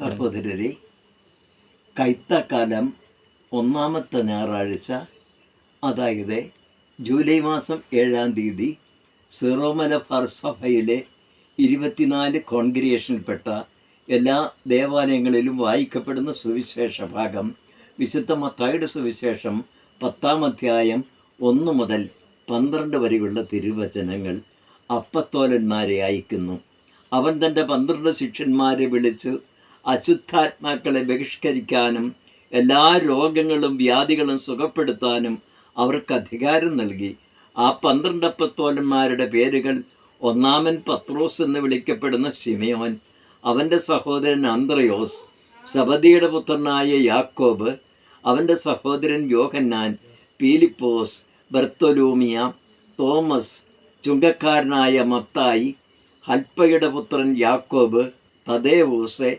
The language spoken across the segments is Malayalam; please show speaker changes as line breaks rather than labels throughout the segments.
സഹോദരരെ കൈത്തക്കാലം ഒന്നാമത്തെ ഞായറാഴ്ച അതായത് ജൂലൈ മാസം ഏഴാം തീയതി സിറോമല മലബാർ സഭയിലെ ഇരുപത്തിനാല് കോൺഗ്രിയേഷനിൽപ്പെട്ട എല്ലാ ദേവാലയങ്ങളിലും വായിക്കപ്പെടുന്ന സുവിശേഷ ഭാഗം വിശുദ്ധ മത്തായുടെ സുവിശേഷം പത്താം അധ്യായം ഒന്ന് മുതൽ പന്ത്രണ്ട് വരെയുള്ള തിരുവചനങ്ങൾ അപ്പത്തോലന്മാരെ അയക്കുന്നു. അവൻ തന്റെ പന്ത്രണ്ട് ശിഷ്യന്മാരെ വിളിച്ച് അശുദ്ധാത്മാക്കളെ ബഹിഷ്കരിക്കാനും എല്ലാ രോഗങ്ങളും വ്യാധികളും സുഖപ്പെടുത്താനും അവർക്ക് അധികാരം നൽകി. ആ പന്ത്രണ്ട് അപ്പത്തോലന്മാരുടെ പേരുകൾ ഒന്നാമൻ പത്രോസ് എന്ന് വിളിക്കപ്പെടുന്ന ശിമയോൻ അവന്റെ സഹോദരൻ അന്ത്രയോസ് സബദിയുടെ പുത്രനായ യാക്കോബ് അവന്റെ സഹോദരൻ യോഹന്നാൻ പീലിപ്പോസ് ബർത്തോലൂമിയ തോമസ് ചുങ്കക്കാരനായ മത്തായി ഹൽപ്പയുടെ പുത്രൻ യാക്കോബ് തദേവൂസ്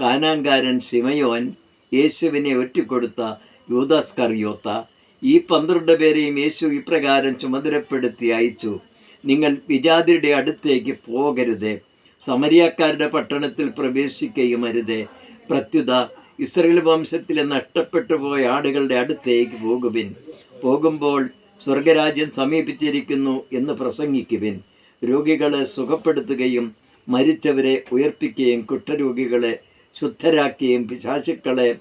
കാനാങ്കാരൻ ശിമയോൻ യേശുവിനെ ഒറ്റിക്കൊടുത്ത യൂദാസ് കറിയോത്ത. ഈ പന്ത്രണ്ട് പേരെയും യേശു ഇപ്രകാരം ചുമതലപ്പെടുത്തി അയച്ചു. നിങ്ങൾ വിജാതിയുടെ അടുത്തേക്ക് പോകരുത്. സമരിയാക്കാരുടെ പട്ടണത്തിൽ പ്രവേശിക്കുകയും അരുത്. പ്രത്യുത ഇസ്രയേൽ വംശത്തിലെ നഷ്ടപ്പെട്ടു പോയ ആടുകളുടെ അടുത്തേക്ക് പോകുവിൻ. പോകുമ്പോൾ സ്വർഗരാജ്യം സമീപിച്ചിരിക്കുന്നു എന്ന് പ്രസംഗിക്കുവിൻ. രോഗികളെ സുഖപ്പെടുത്തുകയും മരിച്ചവരെ ഉയർപ്പിക്കുകയും കുഷ്ഠരോഗികളെ ശുദ്ധരാക്കുകയും പിശാചുക്കളെ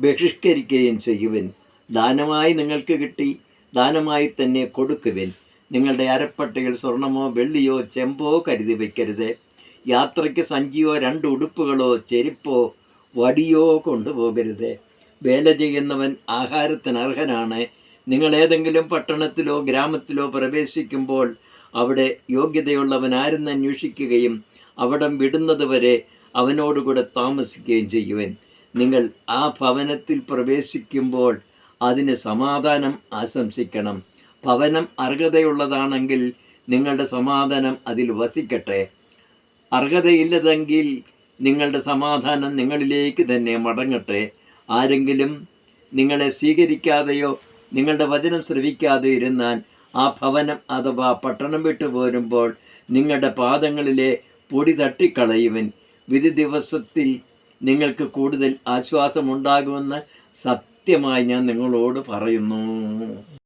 ബഹിഷ്കരിക്കുകയും ചെയ്യുവിൻ. ദാനമായി നിങ്ങൾക്ക് കിട്ടി ദാനമായി തന്നെ കൊടുക്കുവിൻ. നിങ്ങളുടെ അരപ്പട്ടയിൽ സ്വർണമോ വെള്ളിയോ ചെമ്പോ കരുതി വയ്ക്കരുത്. യാത്രയ്ക്ക് സഞ്ചിയോ രണ്ട് ഉടുപ്പുകളോ ചെരുപ്പോ വടിയോ കൊണ്ടുപോകരുത്. വേല ചെയ്യുന്നവൻ ആഹാരത്തിന് അർഹനാണ്. നിങ്ങൾ ഏതെങ്കിലും പട്ടണത്തിലോ ഗ്രാമത്തിലോ പ്രവേശിക്കുമ്പോൾ അവിടെ യോഗ്യതയുള്ളവൻ ആരെന്ന് അന്വേഷിക്കുകയും അവിടം വിടുന്നത് വരെ അവനോടുകൂടെ താമസിക്കുകയും ചെയ്യുവൻ. നിങ്ങൾ ആ ഭവനത്തിൽ പ്രവേശിക്കുമ്പോൾ അതിന് സമാധാനം ആശംസിക്കണം. ഭവനം അർഹതയുള്ളതാണെങ്കിൽ നിങ്ങളുടെ സമാധാനം അതിൽ വസിക്കട്ടെ. അർഹതയില്ലതെങ്കിൽ നിങ്ങളുടെ സമാധാനം നിങ്ങളിലേക്ക് തന്നെ മടങ്ങട്ടെ. ആരെങ്കിലും നിങ്ങളെ സ്വീകരിക്കാതെയോ നിങ്ങളുടെ വചനം ശ്രവിക്കാതെ ഇരുന്നാൽ ആ ഭവനം അഥവാ പട്ടണം വിട്ടു പോരുമ്പോൾ നിങ്ങളുടെ പാദങ്ങളിലെ പൊടി തട്ടിക്കളയുവൻ. വിധി ദിവസത്തിൽ നിങ്ങൾക്ക് കൂടുതൽ ആശ്വാസമുണ്ടാകുമെന്ന് സത്യമായി ഞാൻ നിങ്ങളോട് പറയുന്നു.